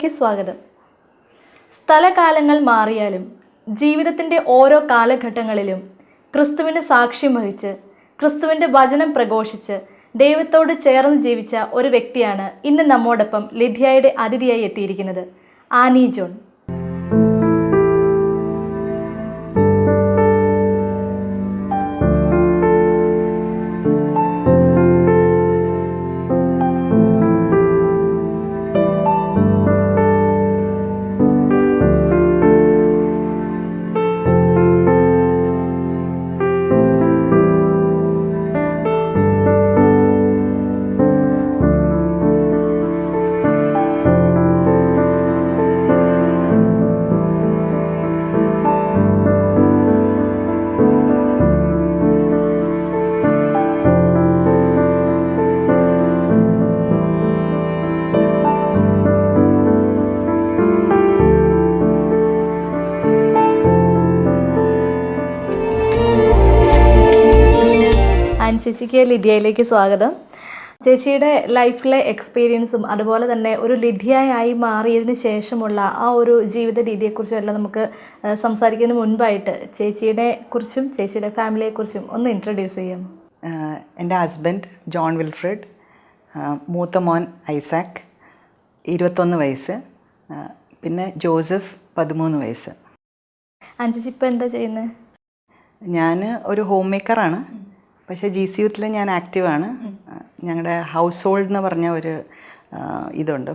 ലിഥിയയിലേക്ക് സ്വാഗതം. സ്ഥലകാലങ്ങൾ മാറിയാലും ജീവിതത്തിന്റെ ഓരോ കാലഘട്ടങ്ങളിലും ക്രിസ്തുവിന് സാക്ഷ്യം വഹിച്ച് ക്രിസ്തുവിന്റെ വചനം പ്രഘോഷിച്ച് ദൈവത്തോട് ചേർന്ന് ജീവിച്ച ഒരു വ്യക്തിയാണ് ഇന്ന് നമ്മോടൊപ്പം ലിഥിയയുടെ അതിഥിയായി എത്തിയിരിക്കുന്നത്. ആനി ജോൺ. ചേച്ചിക്ക് ലിഥിയയിലേക്ക് സ്വാഗതം. ചേച്ചിയുടെ ലൈഫിലെ എക്സ്പീരിയൻസും അതുപോലെ തന്നെ ഒരു ലിഥിയയായി മാറിയതിന് ശേഷമുള്ള ആ ഒരു ജീവിത രീതിയെക്കുറിച്ചും എല്ലാം നമുക്ക് സംസാരിക്കുന്നതിന് മുൻപായിട്ട് ചേച്ചിയുടെ കുറിച്ചും ചേച്ചിയുടെ ഫാമിലിയെക്കുറിച്ചും ഒന്ന് ഇൻട്രൊഡ്യൂസ് ചെയ്യാം. എന്റെ ഹസ്ബൻഡ് ജോൺ വിൽഫ്രഡ് മൂത്ത മോൻ ഐസാക്ക് ഇരുപത്തൊന്ന് വയസ്സ് പിന്നെ ജോസഫ് പതിമൂന്ന് വയസ്സ്. അഞ്ചിപ്പം എന്താ ചെയ്യുന്നത് ഞാൻ ഒരു ഹോം മേക്കറാണ് പക്ഷേ ജി സി യൂത്തിൽ ഞാൻ ആക്റ്റീവാണ്. ഞങ്ങളുടെ ഹൗസ് ഹോൾഡ് എന്ന് പറഞ്ഞ ഒരു ഇതുണ്ട്.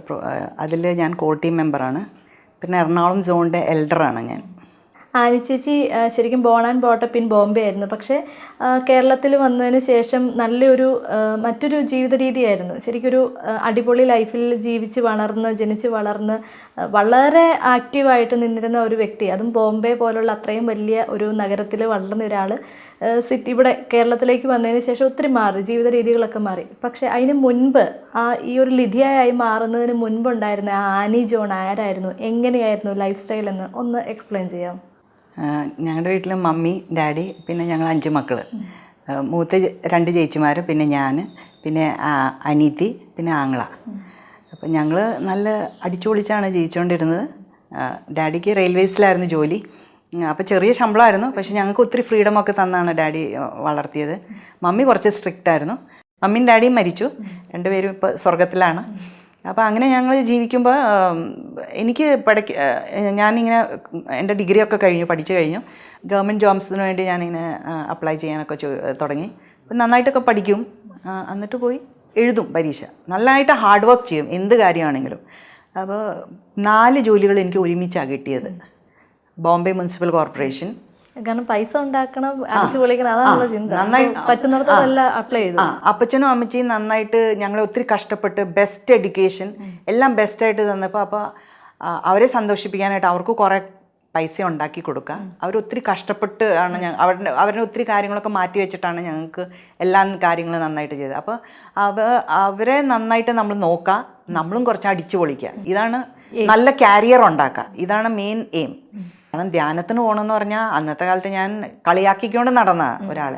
അതിൽ ഞാൻ കോർ ടീം മെമ്പറാണ്. പിന്നെ എറണാകുളം സോണിന്റെ എൽഡറാണ് ഞാൻ. ആനി ചേച്ചി ശരിക്കും born and brought up in Bombay ആയിരുന്നു. പക്ഷേ കേരളത്തിൽ വന്നതിന് ശേഷം നല്ലൊരു മറ്റൊരു ജീവിത രീതിയായിരുന്നു ശരിക്കൊരു അടിപൊളി ലൈഫിൽ ജീവിച്ച് വളർന്ന് ജനിച്ച് വളർന്ന് വളരെ ആക്റ്റീവായിട്ട് നിന്നിരുന്ന ഒരു വ്യക്തി. അതും ബോംബെ പോലുള്ള അത്രയും വലിയ ഒരു നഗരത്തിൽ വളർന്ന ഒരാൾ സിറ്റി ഇവിടെ കേരളത്തിലേക്ക് വന്നതിന് ശേഷം ഒത്തിരി മാറി ജീവിത രീതികളൊക്കെ മാറി. പക്ഷേ അതിന് മുൻപ് ആ ഈ ഒരു ലിഥിയായി മാറുന്നതിന് മുൻപുണ്ടായിരുന്ന ആ ആനി ജോൺ ആരായിരുന്നു? എങ്ങനെയായിരുന്നു ലൈഫ് സ്റ്റൈൽ എന്ന് ഒന്ന് എക്സ്പ്ലെയിൻ ചെയ്യാം ഞങ്ങളുടെ വീട്ടിൽ മമ്മി ഡാഡി പിന്നെ ഞങ്ങൾ അഞ്ച് മക്കൾ മൂത്ത രണ്ട് ചേച്ചിമാർ പിന്നെ ഞാൻ പിന്നെ അനീതി പിന്നെ ആങ്ങള. അപ്പം ഞങ്ങൾ നല്ല അടിച്ചുപൊളിച്ചാണ് ജീവിച്ചുകൊണ്ടിരുന്നത് ഡാഡിക്ക് റെയിൽവേസിലായിരുന്നു ജോലി. അപ്പോൾ ചെറിയ ശമ്പളമായിരുന്നു പക്ഷെ ഞങ്ങൾക്ക് ഒത്തിരി ഫ്രീഡം ഒക്കെ തന്നാണ് ഡാഡി വളർത്തിയത്. മമ്മി കുറച്ച് സ്ട്രിക്റ്റ് ആയിരുന്നു. മമ്മിയും ഡാഡിയും മരിച്ചു. രണ്ടുപേരും ഇപ്പോൾ സ്വർഗത്തിലാണ് അപ്പോൾ അങ്ങനെ ഞങ്ങൾ ജീവിക്കുമ്പോൾ എനിക്ക് പഠിക്ക ഞാനിങ്ങനെ എന്റെ ഡിഗ്രിയൊക്കെ കഴിഞ്ഞു പഠിച്ചു കഴിഞ്ഞു. ഗവൺമെന്റ് ജോബ്സിന് വേണ്ടി ഞാനിങ്ങനെ അപ്ലൈ ചെയ്യാനൊക്കെ തുടങ്ങി. അപ്പം നന്നായിട്ടൊക്കെ പഠിക്കും. എന്നിട്ട് പോയി എഴുതും പരീക്ഷ. നല്ലതായിട്ട് ഹാർഡ് വർക്ക് ചെയ്യും എന്ത് കാര്യമാണെങ്കിലും. അപ്പോൾ നാല് ജോലികൾ എനിക്ക് ഒരുമിച്ചാണ് കിട്ടിയത്. Bombay municipal corporation. കാരണം പൈസ ഉണ്ടാക്കണം അതാണ് ചിന്ത. അപ്ലൈ ചെയ്തു. അപ്പച്ചനും അമ്മച്ചിയും നന്നായിട്ട് ഞങ്ങളെ ഒത്തിരി കഷ്ടപ്പെട്ട് ബെസ്റ്റ് എഡ്യൂക്കേഷൻ എല്ലാം ബെസ്റ്റ് ആയിട്ട് തന്നപ്പോൾ അപ്പോൾ അവരെ സന്തോഷിപ്പിക്കാനായിട്ട് അവർക്ക് കുറേ പൈസ ഉണ്ടാക്കി കൊടുക്കുക അവരൊത്തിരി കഷ്ടപ്പെട്ട് ആണ് ഞങ്ങൾ അവരുടെ അവരുടെ ഒത്തിരി കാര്യങ്ങളൊക്കെ മാറ്റി വെച്ചിട്ടാണ് ഞങ്ങൾക്ക് എല്ലാ കാര്യങ്ങളും നന്നായിട്ട് ചെയ്തത്. അപ്പോൾ അവ അവരെ നന്നായിട്ട് നമ്മൾ നോക്കുക നമ്മളും കുറച്ച് അടിച്ചു പൊളിക്കുക ഇതാണ് നല്ല കാരിയർ ഉണ്ടാക്കുക ഇതാണ് മെയിൻ എയിം കാരണം ധ്യാനത്തിന് പോകണമെന്ന് പറഞ്ഞാൽ അന്നത്തെ കാലത്ത് ഞാൻ കളിയാക്കിക്കൊണ്ട് നടന്ന ഒരാൾ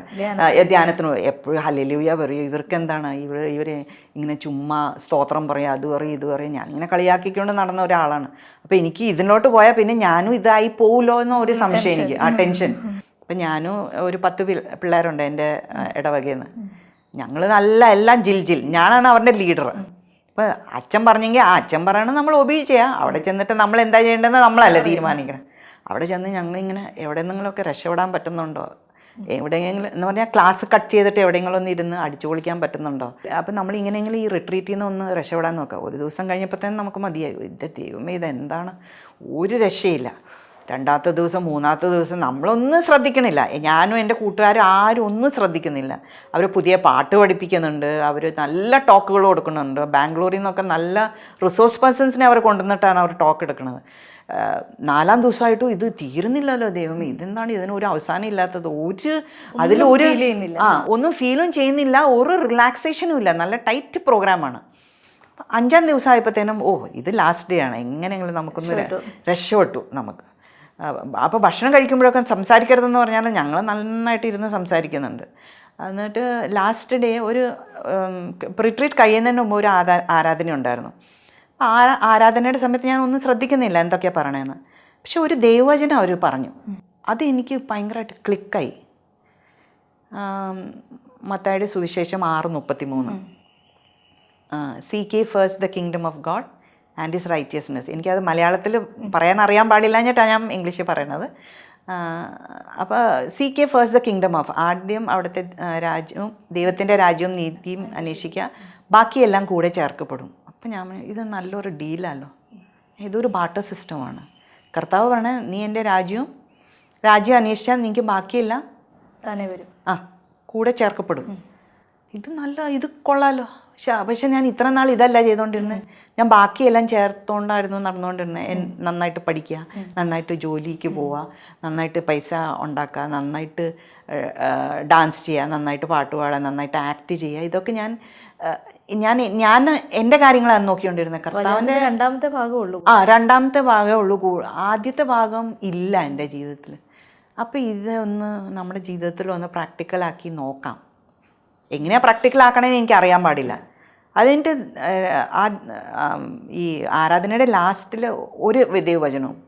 ധ്യാനത്തിന് എപ്പോഴും ഹലലൂയ പറയും. ഇവർക്ക് എന്താണ് ഇവർ ഇവർ ഇങ്ങനെ ചുമ്മാ സ്തോത്രം പറയും അത് പറയും ഇത് പറയും. ഞാൻ ഇങ്ങനെ കളിയാക്കിക്കൊണ്ട് നടന്ന ഒരാളാണ്. അപ്പോൾ എനിക്ക് ഇതിനോട്ട് പോയാൽ പിന്നെ ഞാനും ഇതായി പോവുമല്ലോ എന്ന ഒരു സംശയം എനിക്ക്. ആ ടെൻഷൻ. അപ്പം ഞാനും ഒരു പത്ത് പിള്ള- പിള്ളേരുണ്ട് എന്റെ ഇടവകയിൽ നിന്ന് ഞങ്ങൾ നല്ല എല്ലാം ജിൽ ജിൽ. ഞാനാണ് അവരുടെ ലീഡർ അപ്പോൾ അച്ഛൻ പറഞ്ഞെങ്കിൽ ആ അച്ഛൻ പറയണത് നമ്മൾ ഒബീ ചെയ്യാം. അവിടെ ചെന്നിട്ട് നമ്മൾ എന്താ ചെയ്യേണ്ടതെന്ന് നമ്മളല്ല തീരുമാനിക്കണം. അവിടെ ചെന്ന് ഞങ്ങളിങ്ങനെ എവിടെ നിന്നെങ്കിലുമൊക്കെ രക്ഷപ്പെടാൻ പറ്റുന്നുണ്ടോ? എവിടെയെങ്കിലും എന്ന് പറഞ്ഞാൽ ക്ലാസ് കട്ട് ചെയ്തിട്ട് എവിടെയെങ്കിലും ഒന്ന് ഇരുന്ന് അടിച്ചു പൊളിക്കാൻ പറ്റുന്നുണ്ടോ? അപ്പം നമ്മൾ ഇങ്ങനെയെങ്കിലും ഈ റിട്രീറ്റിൽ നിന്ന് ഒന്ന് രക്ഷപ്പെടാൻ നോക്കാം. ഒരു ദിവസം കഴിഞ്ഞപ്പോൾ തന്നെ നമുക്ക് മതിയായി. ഇത് ദൈവമേ ഇതെന്താണ്? ഒരു രക്ഷയില്ല. രണ്ടാമത്തെ ദിവസം മൂന്നാമത്തെ ദിവസം നമ്മളൊന്നും ശ്രദ്ധിക്കണില്ല. ഞാനും എന്റെ കൂട്ടുകാരും ആരും ഒന്നും ശ്രദ്ധിക്കുന്നില്ല. അവർ പുതിയ പാട്ട് പഠിപ്പിക്കുന്നുണ്ട്. അവർ നല്ല ടോക്കുകൾ കൊടുക്കുന്നുണ്ട്. ബാംഗ്ലൂരിൽ നിന്നൊക്കെ നല്ല റിസോഴ്സ് പേഴ്സൺസിനെ അവർ കൊണ്ടുവന്നിട്ടാണ് അവർ ടോക്ക് എടുക്കുന്നത് നാലാം ദിവസമായിട്ടും ഇത് തീരുന്നില്ലല്ലോ ദൈവമേ. ഇതെന്താണ്? ഇതിന് ഒരു അവസാനം ഇല്ലാത്തത്. ഒരു അതിൽ ഒരു ആ ഒന്നും ഫീലും ചെയ്യുന്നില്ല. ഒരു റിലാക്സേഷനും ഇല്ല. നല്ല ടൈറ്റ് പ്രോഗ്രാമാണ് അഞ്ചാം ദിവസം ആയപ്പോഴത്തേനും ഓ ഇത് ലാസ്റ്റ് ഡേ ആണ്. എങ്ങനെയെങ്കിലും നമുക്കൊന്ന് രക്ഷപ്പെട്ടു. നമുക്ക്. അപ്പോൾ ഭക്ഷണം കഴിക്കുമ്പോഴൊക്കെ സംസാരിക്കരുതെന്ന് പറഞ്ഞാൽ ഞങ്ങൾ നന്നായിട്ട് ഇരുന്ന് സംസാരിക്കുന്നുണ്ട്. എന്നിട്ട് ലാസ്റ്റ് ഡേ ഒരു റിട്രീറ്റ് കഴിയുന്നതിന് മുമ്പ് ഒരു ആരാ ആരാധന ഉണ്ടായിരുന്നു. ആ ആരാധനയുടെ സമയത്ത് ഞാൻ ഒന്നും ശ്രദ്ധിക്കുന്നില്ല എന്തൊക്കെയാണ് പറയണതെന്ന് പക്ഷെ ഒരു ദൈവവചനം അവർ പറഞ്ഞു. അത് എനിക്ക് ഭയങ്കരമായിട്ട് ക്ലിക്കായി. മത്തായുടെ സുവിശേഷം ആറ് മുപ്പത്തി മൂന്ന് seek first the kingdom of God and his righteousness എനിക്കത് മലയാളത്തിൽ പറയാൻ അറിയാൻ പാടില്ല എന്നിട്ടാണ് ഞാൻ ഇംഗ്ലീഷിൽ പറയണത്. അപ്പോൾ seek first the kingdom of ആദ്യം അവിടുത്തെ രാജ്യവും ദൈവത്തിന്റെ രാജ്യവും നീതിയും അന്വേഷിക്കുക. ബാക്കിയെല്ലാം കൂടെ ചേർക്കപ്പെടും. അപ്പം ഞാൻ ഇത് നല്ലൊരു ഡീലല്ലോ ഇതൊരു ബാട്ടർ സിസ്റ്റമാണ്. കർത്താവ് പറഞ്ഞ നീ എന്റെ രാജ്യവും രാജ്യം അന്വേഷിച്ചാൽ നിനക്ക് ബാക്കിയില്ല. തന്നെ വരും. ആ കൂടെ ചേർക്കപ്പെടും. ഇത് നല്ല ഇത് കൊള്ളാലോ. പക്ഷെ പക്ഷെ ഞാൻ ഇത്ര നാൾ ഇതല്ല ചെയ്തുകൊണ്ടിരുന്നത് ഞാൻ ബാക്കിയെല്ലാം ചേർത്തുകൊണ്ടായിരുന്നു നടന്നുകൊണ്ടിരുന്നത് നന്നായിട്ട് പഠിക്കുക നന്നായിട്ട് ജോലിക്ക് പോവുക നന്നായിട്ട് പൈസ ഉണ്ടാക്കുക നന്നായിട്ട് ഡാൻസ് ചെയ്യുക നന്നായിട്ട് പാട്ട് പാടുക നന്നായിട്ട് ആക്ട് ചെയ്യുക ഇതൊക്കെ ഞാൻ ഞാൻ ഞാൻ എന്റെ കാര്യങ്ങളാണ് നോക്കിക്കൊണ്ടിരുന്നത് കർത്താവിന്റെ രണ്ടാമത്തെ ഭാഗമേ ഉള്ളൂ. ആ രണ്ടാമത്തെ ഭാഗമേ ഉള്ളൂ ആദ്യത്തെ ഭാഗം ഇല്ല എന്റെ ജീവിതത്തിൽ അപ്പോൾ ഇതൊന്ന് നമ്മുടെ ജീവിതത്തിൽ ഒന്ന് പ്രാക്ടിക്കലാക്കി നോക്കാം. എങ്ങനെയാണ് പ്രാക്ടിക്കലാക്കണമെന്ന് എനിക്കറിയാൻ എനിക്ക് അറിയാൻ പാടില്ല. അതിന്റെ ആ ഈ ആരാധനയുടെ ലാസ്റ്റിൽ ഒരു വിദേവചനവും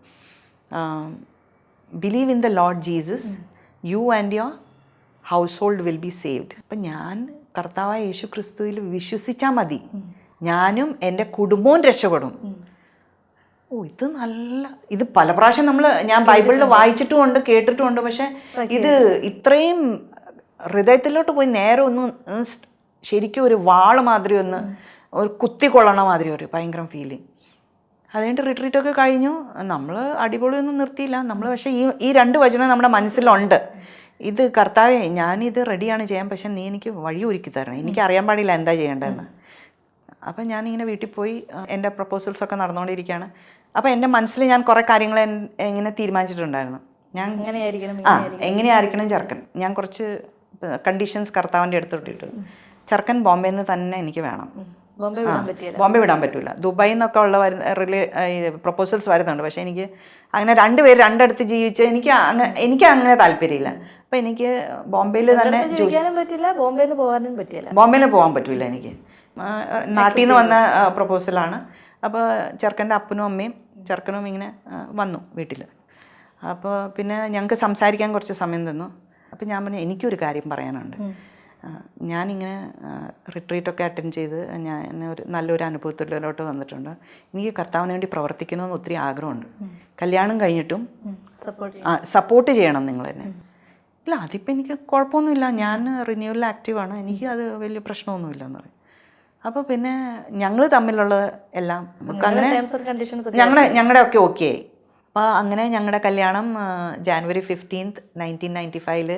believe in the lord Jesus you and your household will be saved അപ്പം ഞാൻ കർത്താവായ യേശു ക്രിസ്തുവിൽ വിശ്വസിച്ചാൽ മതി. ഞാനും എന്റെ കുടുംബവും രക്ഷപ്പെടും. ഓ ഇത് നല്ല ഇത് പല പ്രാവശ്യം നമ്മൾ ഞാൻ ബൈബിളിൽ വായിച്ചിട്ടുമുണ്ട് കേട്ടിട്ടുമുണ്ട്. പക്ഷേ ഇത് ഇത്രയും ഹൃദയത്തിലോട്ട് പോയി നേരെ ഒന്ന് ശരിക്കും ഒരു വാൾ മാതിരി ഒന്ന് ഒരു കുത്തിക്കൊള്ളണ മാതിരി ഒരു ഭയങ്കര ഫീലിംഗ് അത് കഴിഞ്ഞിട്ട് റിട്രീറ്റൊക്കെ കഴിഞ്ഞു. നമ്മൾ അടിപൊളിയൊന്നും നിർത്തിയില്ല. നമ്മൾ പക്ഷേ ഈ ഈ രണ്ട് വചനം നമ്മുടെ മനസ്സിലുണ്ട്. ഇത് കർത്താവേ ഞാനിത് റെഡിയാണ് ചെയ്യാൻ. പക്ഷെ നീ എനിക്ക് വഴി ഒരുക്കി തരണം. എനിക്ക് അറിയാൻ പാടില്ല എന്താ ചെയ്യേണ്ടതെന്ന്. അപ്പം ഞാനിങ്ങനെ വീട്ടിൽ പോയി എന്റെ പ്രപ്പോസൽസൊക്കെ നടന്നുകൊണ്ടിരിക്കുകയാണ്. അപ്പോൾ എന്റെ മനസ്സിൽ ഞാൻ കുറേ കാര്യങ്ങൾ എങ്ങനെ ഇങ്ങനെ തീരുമാനിച്ചിട്ടുണ്ടായിരുന്നു. ഞാൻ എങ്ങനെയായിരിക്കണം ആ എങ്ങനെയായിരിക്കണം ചെറുക്കൻ? ഞാൻ കുറച്ച് കണ്ടീഷൻസ് കർത്താവിന്റെ അടുത്തോട്ടിട്ട് ചെറുക്കൻ ബോംബെയിൽ നിന്ന് തന്നെ എനിക്ക് വേണം. ബോംബെ വിടാൻ പറ്റില്ല ദുബായിൽ നിന്നൊക്കെ ഉള്ള വരുന്ന റിലേ പ്രപ്പോസൽസ് വരുന്നുണ്ട്. പക്ഷേ എനിക്ക് അങ്ങനെ രണ്ടുപേര് രണ്ടിടത്ത് ജീവിച്ച് എനിക്ക് അങ്ങനെ എനിക്ക് അങ്ങനെ താല്പര്യമില്ല. അപ്പം എനിക്ക് ബോംബെയിൽ തന്നെ പറ്റില്ല പോകാനും പറ്റില്ല ബോംബെയിൽ പോകാൻ പറ്റില്ല എനിക്ക്. നാട്ടിൽ നിന്ന് വന്ന പ്രപ്പോസലാണ്. അപ്പോൾ ചെറുക്കന്റെ അപ്പനും അമ്മയും ചെറുക്കനും ഇങ്ങനെ വന്നു വീട്ടിൽ അപ്പോൾ പിന്നെ ഞങ്ങൾക്ക് സംസാരിക്കാൻ കുറച്ച് സമയം തന്നു. അപ്പം ഞാൻ പറഞ്ഞു എനിക്കൊരു കാര്യം പറയാനുണ്ട്. ഞാനിങ്ങനെ റിട്രീറ്റൊക്കെ അറ്റൻഡ് ചെയ്ത് ഞാൻ ഒരു നല്ലൊരു അനുഭവത്തിലോട്ട് വന്നിട്ടുണ്ട്. എനിക്ക് കർത്താവിന് വേണ്ടി പ്രവർത്തിക്കണമെന്ന് ഒത്തിരി ആഗ്രഹമുണ്ട്. കല്യാണം കഴിഞ്ഞിട്ടും സപ്പോർട്ട് ആ സപ്പോർട്ട് ചെയ്യണം നിങ്ങൾ തന്നെ ഇല്ല അതിപ്പോൾ എനിക്ക് കുഴപ്പമൊന്നുമില്ല. ഞാൻ റിന്യൂവൽ ആക്റ്റീവാണ് എനിക്ക് അത് വലിയ പ്രശ്നമൊന്നുമില്ല എന്ന് പറയും. അപ്പോൾ പിന്നെ ഞങ്ങൾ തമ്മിലുള്ള എല്ലാം നമുക്ക് അങ്ങനെ ഞങ്ങളുടെ ഞങ്ങളുടെ ഒക്കെ ഓക്കെ ആയി അപ്പോൾ അങ്ങനെ ഞങ്ങളുടെ കല്യാണം ജാനുവരി ഫിഫ്റ്റീൻത്ത് നയന്റീൻ നയന്റി ഫൈവിൽ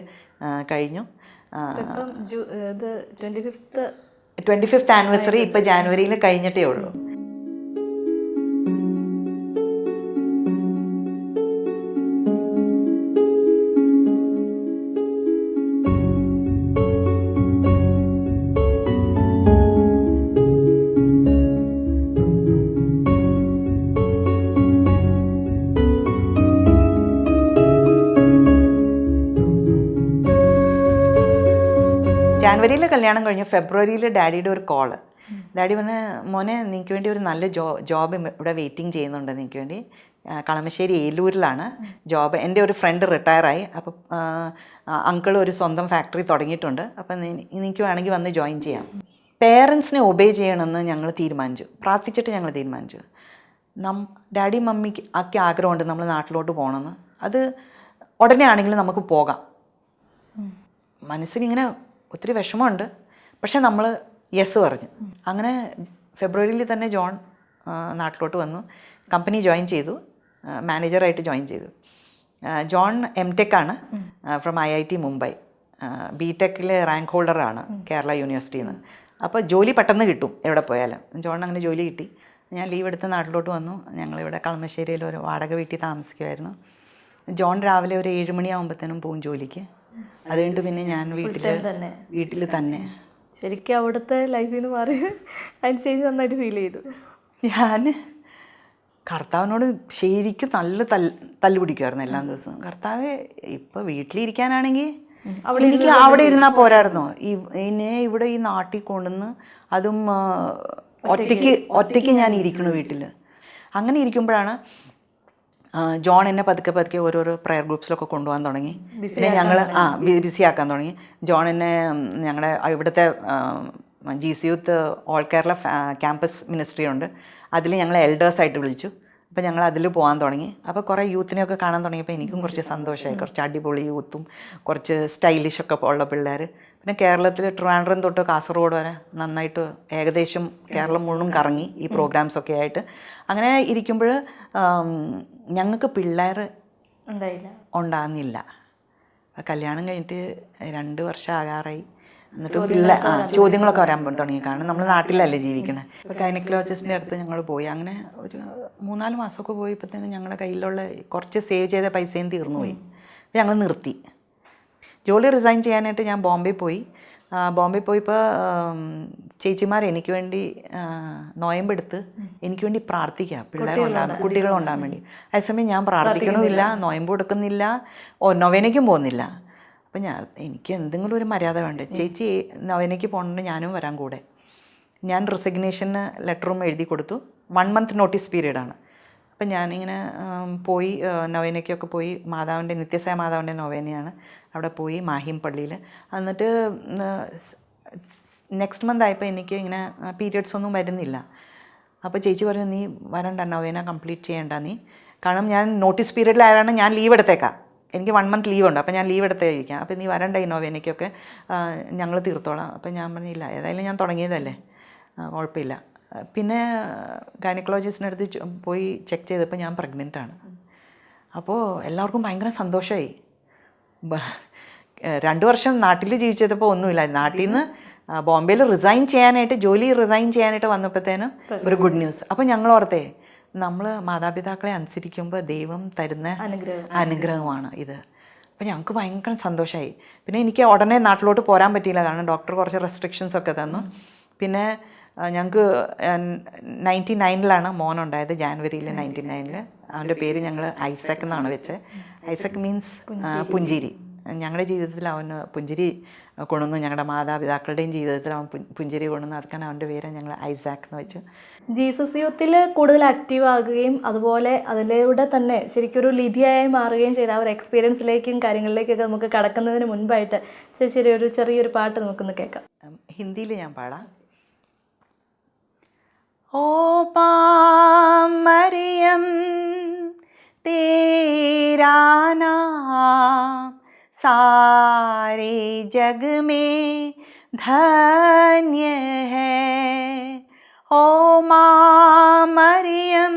കഴിഞ്ഞു. ട്വന്റി ട്വന്റി ഫിഫ്ത്ത് ആനിവേഴ്സറി ഇപ്പൊ ജാനുവരിയിൽ കഴിഞ്ഞിട്ടേ ഉള്ളൂ. ജാനുവരിയിൽ കല്യാണം കഴിഞ്ഞു. ഫെബ്രുവരിയിൽ ഡാഡിയുടെ ഒരു കോൾ. ഡാഡി പറഞ്ഞ മോനെ നിനക്ക് വേണ്ടി ഒരു നല്ല ജോ ജോബ് ഇവിടെ വെയിറ്റിംഗ് ചെയ്യുന്നുണ്ട് നിനക്ക് വേണ്ടി. കളമശ്ശേരി ഏലൂരിലാണ്. ജോബ് എന്റെ ഒരു ഫ്രണ്ട് റിട്ടയറായി. അപ്പോൾ അങ്കിൾ ഒരു സ്വന്തം ഫാക്ടറി തുടങ്ങിയിട്ടുണ്ട്. അപ്പം നിനക്ക് വേണമെങ്കിൽ വന്ന് ജോയിൻ ചെയ്യാം. പേരൻസിനെ ഒബേ ചെയ്യണമെന്ന് ഞങ്ങൾ തീരുമാനിച്ചു. പ്രാർത്ഥിച്ചിട്ട് ഞങ്ങൾ തീരുമാനിച്ചു. നം ഡാഡി മമ്മിക്ക് ഒക്കെ ആഗ്രഹമുണ്ട് നമ്മൾ നാട്ടിലോട്ട് പോകണമെന്ന്. അത് ഉടനെ ആണെങ്കിലും നമുക്ക് പോകാം. മനസ്സിനിങ്ങനെ ഒത്തിരി വിഷമമുണ്ട്. പക്ഷെ നമ്മൾ യെസ് പറഞ്ഞു. അങ്ങനെ ഫെബ്രുവരിയിൽ തന്നെ ജോൺ നാട്ടിലോട്ട് വന്നു. കമ്പനി ജോയിൻ ചെയ്തു. മാനേജറായിട്ട് ജോയിൻ ചെയ്തു. ജോൺ എം ടെക് ആണ്. From I I T Mumbai. B ടെക്കിലെ rank ഹോൾഡറാണ് കേരള യൂണിവേഴ്സിറ്റിയിൽ നിന്ന് അപ്പോൾ ജോലി പെട്ടെന്ന് കിട്ടും എവിടെ പോയാലും. ജോൺ അങ്ങനെ ജോലി കിട്ടി. ഞാൻ ലീവ് എടുത്ത് നാട്ടിലോട്ട് വന്നു. ഞങ്ങളിവിടെ കളമശ്ശേരിയിൽ ഒരു വാടക വീട്ടിൽ താമസിക്കുമായിരുന്നു ജോൺ രാവിലെ ഒരു ഏഴ് മണിയാകുമ്പോഴത്തേനും പോകും ജോലിക്ക്. അത് കഴിഞ്ഞിട്ട് പിന്നെ ഞാൻ വീട്ടിൽ തന്നെ. വീട്ടിൽ തന്നെ. ശരിക്കും അവിടുത്തെ ലൈഫിൽ നിന്ന് മാറി അനുസരിച്ച് നന്നായിട്ട് ഫീൽ ചെയ്തു. ഞാൻ കർത്താവിനോട് ശരിക്കും നല്ല തല്ല് തല്ല് പിടിക്കുമായിരുന്നു എല്ലാ ദിവസവും. കർത്താവ് ഇപ്പോൾ വീട്ടിലിരിക്കാനാണെങ്കിൽ എനിക്ക് അവിടെ ഇരുന്നാൽ പോരായിരുന്നോ? ഈ എന്നെ ഇവിടെ ഈ നാട്ടിൽ കൊണ്ടുവന്ന് അതും ഒറ്റയ്ക്ക് ഒറ്റയ്ക്ക് ഞാൻ ഇരിക്കണു വീട്ടിൽ അങ്ങനെ ഇരിക്കുമ്പോഴാണ് ജോൺ എന്നെ പതുക്കെ പതുക്കെ ഓരോരോ പ്രയർ ഗ്രൂപ്പ്സിലൊക്കെ കൊണ്ടുപോകാൻ തുടങ്ങി. പിന്നെ ഞങ്ങൾ ആ ബിസി ആക്കാൻ തുടങ്ങി. ജോൺ എന്നെ ഞങ്ങളുടെ ഇവിടുത്തെ G C youth all Kerala campus ministry ഉണ്ട്. അതിൽ ഞങ്ങൾ എൽഡേഴ്സായിട്ട് വിളിച്ചു. അപ്പോൾ ഞങ്ങൾ അതിൽ പോകാൻ തുടങ്ങി. അപ്പോൾ കുറേ യൂത്തിനെയൊക്കെ കാണാൻ തുടങ്ങിയപ്പോൾ എനിക്കും കുറച്ച് സന്തോഷമായി കുറച്ച് അടിപൊളി യൂത്തും കുറച്ച് സ്റ്റൈലിഷൊക്കെ ഉള്ള പിള്ളേർ പിന്നെ കേരളത്തിൽ ട്രിവാൻഡ്രം തൊട്ട് കാസർഗോഡ് വരെ നന്നായിട്ട് ഏകദേശം കേരളം മുഴുവൻ കറങ്ങി ഈ പ്രോഗ്രാംസൊക്കെ ആയിട്ട്. അങ്ങനെ ഇരിക്കുമ്പോൾ ഞങ്ങൾക്ക് പിള്ളേർ ഉണ്ടായില്ല. ഉണ്ടാകുന്നില്ല കല്യാണം കഴിഞ്ഞിട്ട് രണ്ട് വർഷം ആകാറായി എന്നിട്ട് പിള്ളേ ആ ചോദ്യങ്ങളൊക്കെ വരാൻ തുടങ്ങി. കാരണം നമ്മൾ നാട്ടിലല്ലേ ജീവിക്കണേ. ഇപ്പം കൈനക്ലോജിസ്റ്റിന്റെ അടുത്ത് ഞങ്ങൾ പോയി. അങ്ങനെ ഒരു മൂന്നാൽ മാസമൊക്കെ പോയപ്പോഴത്തേനും ഞങ്ങളുടെ കയ്യിലുള്ള കുറച്ച് സേവ് ചെയ്ത പൈസയും തീർന്നു പോയി. ഞങ്ങൾ നിർത്തി. ജോലി റിസൈൻ ചെയ്യാനായിട്ട് ഞാൻ ബോംബെ പോയി. ബോംബെ പോയപ്പോൾ ചേച്ചിമാർ എനിക്ക് വേണ്ടി നോയമ്പെടുത്ത് എനിക്ക് വേണ്ടി പ്രാർത്ഥിക്കുക പിള്ളേരുണ്ടാകാൻ കുട്ടികളുണ്ടാകാൻ വേണ്ടി. അതേസമയം ഞാൻ പ്രാർത്ഥിക്കണമില്ല നോയമ്പ് കൊടുക്കുന്നില്ല ഓ നൊവേനയ്ക്കും പോകുന്നില്ല. അപ്പം ഞാൻ എനിക്ക് എന്തെങ്കിലും ഒരു മര്യാദ വേണ്ട? ചേച്ചി അവനേക്ക് പോകണമെങ്കിൽ ഞാനും വരാൻ കൂടെ. ഞാൻ റിസിഗ്നേഷന് ലെറ്ററും എഴുതി കൊടുത്തു. വൺ മന്ത് നോട്ടീസ് പീരീഡാണ് അപ്പം ഞാനിങ്ങനെ പോയി നൊവേനയ്ക്കൊക്കെ പോയി. മാതാവിന്റെ നിത്യസായ മാതാവിന്റെ നൊവേനയാണ്. അവിടെ പോയി മാഹിം പള്ളിയിൽ എന്നിട്ട് നെക്സ്റ്റ് മന്ത് ആയപ്പോൾ എനിക്ക് ഇങ്ങനെ പീരിയഡ്സ് ഒന്നും വരുന്നില്ല. അപ്പോൾ ചേച്ചി പറഞ്ഞു നീ വരണ്ട നൊവേന കംപ്ലീറ്റ് ചെയ്യണ്ട നീ. കാരണം ഞാൻ നോട്ടീസ് പീരീഡിലായാലാണ് ഞാൻ ലീവ് എടുത്തേക്കാം. എനിക്ക് വൺ മന്ത് ലീവ് ഉണ്ട്. അപ്പോൾ ഞാൻ ലീവ് എടുത്തേക്കാം അപ്പോൾ നീ വരണ്ട ഈ എനിക്കൊക്കെ? ഞങ്ങൾ തീർത്തോളാം. അപ്പോൾ ഞാൻ പറഞ്ഞില്ല ഏതായാലും ഞാൻ തുടങ്ങിയതല്ലേ. കുഴപ്പമില്ല. പിന്നെ ഗൈനക്കോളജിസ്റ്റിന്റെ അടുത്ത് പോയി ചെക്ക് ചെയ്തപ്പോൾ ഞാൻ പ്രഗ്നന്റ് ആണ്. അപ്പോൾ എല്ലാവർക്കും ഭയങ്കര സന്തോഷമായി രണ്ട് വർഷം നാട്ടിൽ ജീവിച്ചപ്പോൾ ഒന്നുമില്ല. നാട്ടിൽ നിന്ന് ബോംബെയിൽ റിസൈൻ ചെയ്യാനായിട്ട് ജോലി റിസൈൻ ചെയ്യാനായിട്ട് വന്നപ്പോഴത്തേനും ഒരു ഗുഡ് ന്യൂസ് അപ്പോൾ ഞങ്ങൾ ഓർത്തേ നമ്മൾ മാതാപിതാക്കളെ അനുസരിക്കുമ്പോൾ ദൈവം തരുന്ന അനുഗ്രഹം. അനുഗ്രഹമാണ് ഇത്. അപ്പോൾ ഞങ്ങൾക്ക് ഭയങ്കര സന്തോഷമായി പിന്നെ എനിക്ക് ഉടനെ നാട്ടിലോട്ട് പോരാൻ പറ്റിയില്ല. കാരണം ഡോക്ടർ കുറച്ച് റെസ്ട്രിക്ഷൻസ് ഒക്കെ തന്നു. പിന്നെ ഞങ്ങൾക്ക് നയന്റി നയനിലാണ് മോനുണ്ടായത് ജാനുവരിയിൽ നയന്റി നയനിൽ അവന്റെ പേര് ഞങ്ങൾ ഐസക് എന്നാണ് വെച്ചത് ഐസക് മീൻസ് പുഞ്ചിരി. ഞങ്ങളുടെ ജീവിതത്തിൽ അവന് പുഞ്ചിരി കൊണ്ടുവന്നു ഞങ്ങളുടെ മാതാപിതാക്കളുടെയും ജീവിതത്തിൽ അവൻ പുഞ്ചിരി കൊണ്ടുവന്നു അതൊക്കെ അവന്റെ പേര്. ഞങ്ങൾ ഐസാക്ക് എന്ന് വെച്ചു. ജീസസ് യൂത്തിൽ കൂടുതൽ ആക്റ്റീവ് ആകുകയും അതുപോലെ അതിലൂടെ തന്നെ ശരിക്കൊരു ലിധിയായി മാറുകയും ചെയ്ത ആ ഒരു എക്സ്പീരിയൻസിലേക്കും കാര്യങ്ങളിലേക്കൊക്കെ നമുക്ക് കടക്കുന്നതിന് മുൻപായിട്ട് ചെറിയൊരു ചെറിയൊരു പാട്ട് നമുക്കൊന്ന് കേൾക്കാം. ഹിന്ദിയിൽ ഞാൻ പാടാം. ഓ പാമറിയം തേരാനാ सारे जग में धन्य है। ओ मरियम,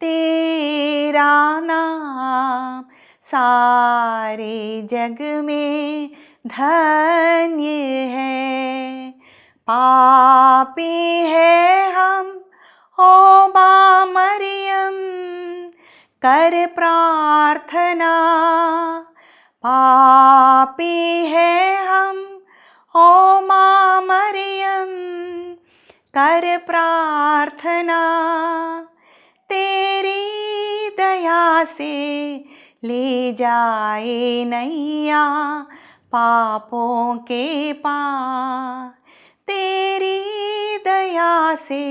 तेरा नाम सारे जग में धन्य है। पापी है हम, ओ मरियम, कर प्रार्थना पापी है हम, ओ माँ मरियम कर प्रार्थना। तेरी दया से ले जाए नैया पापों के पार। तेरी दया से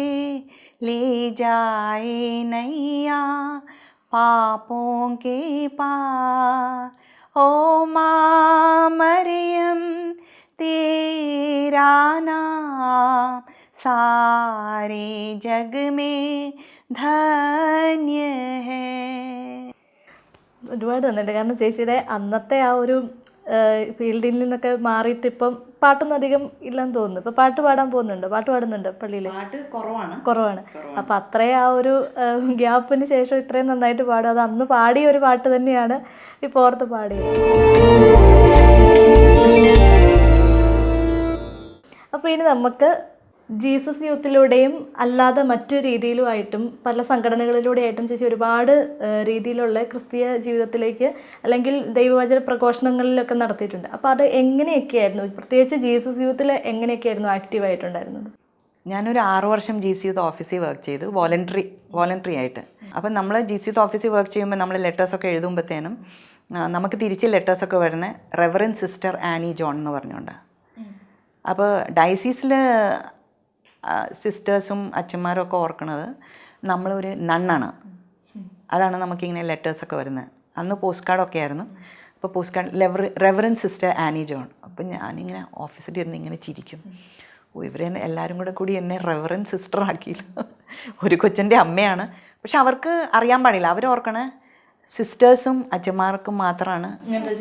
ले जाए नैया पापों के पार। ഓ മാമറിയം तेरा സാരേ ജഗമേ ധന്യ ഒരുപാട് നന്നായിട്ട്. കാരണം ചേച്ചിയുടെ അന്നത്തെ ആ ഒരു ഫീൽഡിൽ നിന്നൊക്കെ മാറിയിട്ട് ഇപ്പം പാട്ടൊന്നും അധികം ഇല്ലെന്ന് തോന്നുന്നു. ഇപ്പൊ പാട്ട് പാടാൻ പോകുന്നുണ്ട്? പാട്ട് പാടുന്നുണ്ട് പള്ളിയിൽ പാട്ട് കുറവാണ്. കുറവാണ്. അപ്പൊ അത്രയും ആ ഒരു ഗ്യാപ്പിന് ശേഷം ഇത്രയും നന്നായിട്ട് പാടും. അത് അന്ന് പാടിയ ഒരു പാട്ട് തന്നെയാണ് ഇപ്പോൾ ഓർത്ത് പാടിയത്. അപ്പോൾ ഇനി നമുക്ക് ജീസസ് യൂത്തിലൂടെയും അല്ലാതെ മറ്റു രീതിയിലുമായിട്ടും പല സംഘടനകളിലൂടെയായിട്ടും ചേച്ചി ഒരുപാട് രീതിയിലുള്ള ക്രിസ്തീയ ജീവിതത്തിലേക്ക് അല്ലെങ്കിൽ ദൈവവചന പ്രഘോഷണങ്ങളിലൊക്കെ നടത്തിയിട്ടുണ്ട്. അപ്പോൾ അത് എങ്ങനെയൊക്കെയായിരുന്നു? പ്രത്യേകിച്ച് ജീസസ് യൂത്തിൽ എങ്ങനെയൊക്കെയായിരുന്നു ആക്റ്റീവായിട്ടുണ്ടായിരുന്നത് ഞാനൊരു ആറ് വർഷം ജി സി യൂത്ത് ഓഫീസിൽ വർക്ക് ചെയ്തു വോളണ്ടറി വോളണ്ടറി ആയിട്ട്. അപ്പം നമ്മൾ ജി സി യൂത്ത് ഓഫീസിൽ വർക്ക് ചെയ്യുമ്പോൾ നമ്മൾ ലെറ്റേഴ്സൊക്കെ എഴുതുമ്പോഴത്തേനും നമുക്ക് തിരിച്ച് ലെറ്റേഴ്സൊക്കെ വരുന്ന റെവറൻ സിസ്റ്റർ ആനി ജോൺ എന്ന് പറഞ്ഞുകൊണ്ട്. അപ്പോൾ ഡയസീസിൽ സിസ്റ്റേഴ്സും അച്ഛന്മാരും ഒക്കെ ഓർക്കണത് നമ്മളൊരു നണ്ണാണ്. അതാണ് നമുക്കിങ്ങനെ ലെറ്റേഴ്സൊക്കെ വരുന്നത് അന്ന് പോസ്റ്റ് കാർഡൊക്കെ ആയിരുന്നു. അപ്പോൾ പോസ്റ്റ് കാർഡ് ലെവർ റെവറൻ സിസ്റ്റർ ആനി ജോൺ അപ്പം ഞാനിങ്ങനെ ഓഫീസിൽ ഇരുന്ന് ഇങ്ങനെ ചിരിക്കും. ഓ ഇവരെ എല്ലാവരും കൂടെ കൂടി എന്നെ റെവറൻ സിസ്റ്റർ ആക്കിയില്ല. ഒരു കൊച്ചിന്റെ അമ്മയാണ്. പക്ഷെ അവർക്ക് അറിയാൻ പാടില്ല. അവർ ഓർക്കണ സിസ്റ്റേഴ്സും അച്ഛന്മാർക്കും മാത്രമാണ്